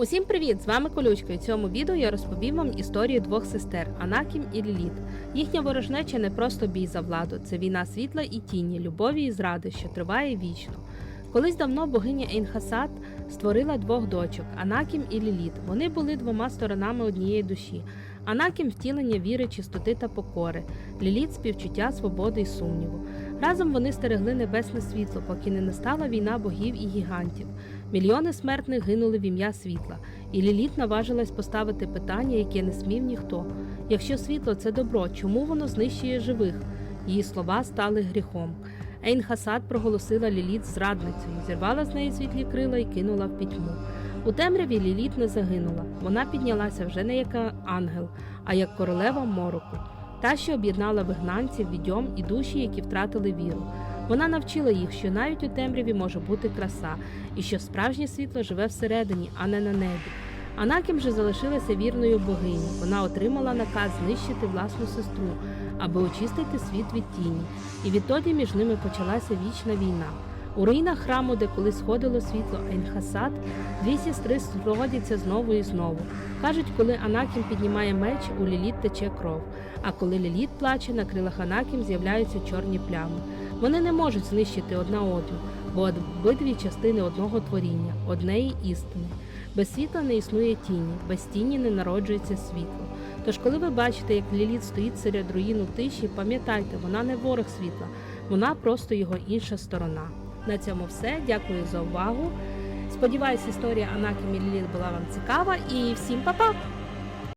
Усім привіт! З вами Колючка. І в цьому відео я розповім вам історію двох сестер Анакім і Ліліт. Їхня ворожнеча не просто бій за владу, це війна світла і тіні, любові і зради, що триває вічно. Колись давно богиня Ейнхасад створила двох дочок Анакім і Ліліт. Вони були двома сторонами однієї душі. Анакім втілення віри, чистоти та покори, Ліліт співчуття, свободи і сумніву. Разом вони стерегли небесне світло, поки не настала війна богів і гігантів. Мільйони смертних гинули в ім'я світла, і Ліліт наважилась поставити питання, яке не смів ніхто. Якщо світло це добро, чому воно знищує живих? Її слова стали гріхом. Ейн Хасад проголосила Ліліт зрадницею, зірвала з неї світлі крила і кинула в пітьму. У темряві Ліліт не загинула. Вона піднялася вже не як ангел, а як королева мороку, та, що об'єднала вигнанців, відьом і душі, які втратили віру. Вона навчила їх, що навіть у темряві може бути краса, і що справжнє світло живе всередині, а не на небі. Анакім же залишилася вірною богині. Вона отримала наказ знищити власну сестру, аби очистити світ від тіні. І відтоді між ними почалася вічна війна. У руїнах храму, де колись сходило світло Ейнхасад, дві сестри сродяться знову і знову. Кажуть, коли Анакім піднімає меч, у Ліліт тече кров, а коли Ліліт плаче, на крилах Анакім з'являються чорні плями. Вони не можуть знищити одна одну, бо обидві частини одного творіння, однеї істини. Без світла не існує тіні, без тіні не народжується світло. Тож, коли ви бачите, як Ліліт стоїть серед руїн у тиші, пам'ятайте, вона не ворог світла, вона просто його інша сторона. На цьому все. Дякую за увагу. Сподіваюсь, історія Анакі і була вам цікава і всім па-па!